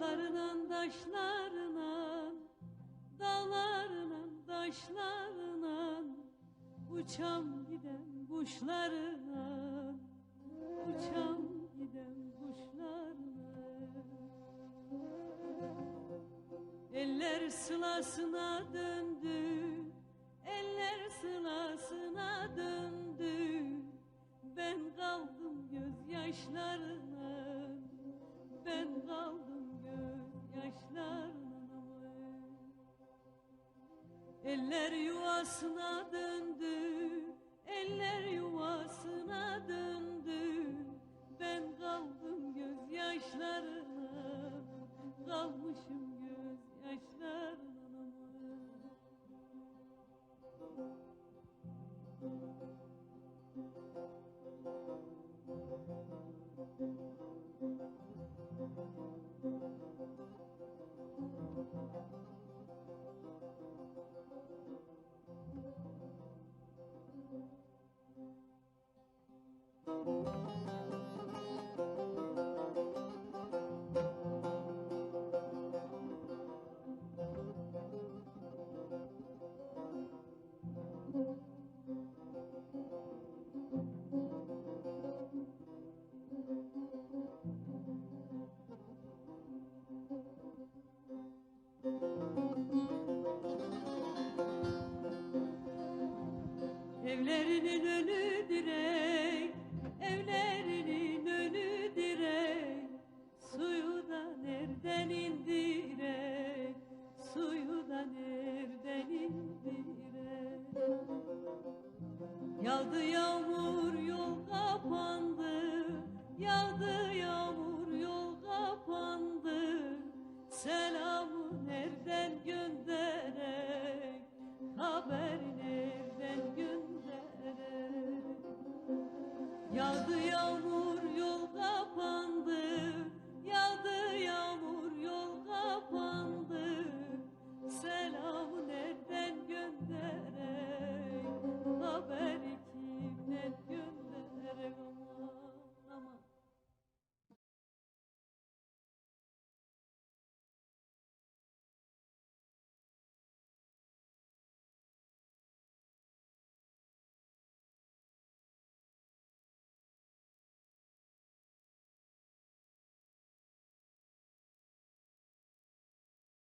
Dağlarının taşlarına Dağlarına taşlarına Uçam giden kuşlarına Uçam giden kuşlarına. Eller sılasına döndü Eller yuvasına döndü Eller yuvasına döndü. Ben kaldım gözyaşlarına Kalmışım Evlerinin önü direk, evlerinin önü direk. Suyu da nereden indirek, suyu da nereden indirek. Yağdı yağmur yol kapandı, yağdı Yağdı yağmur yol kapalı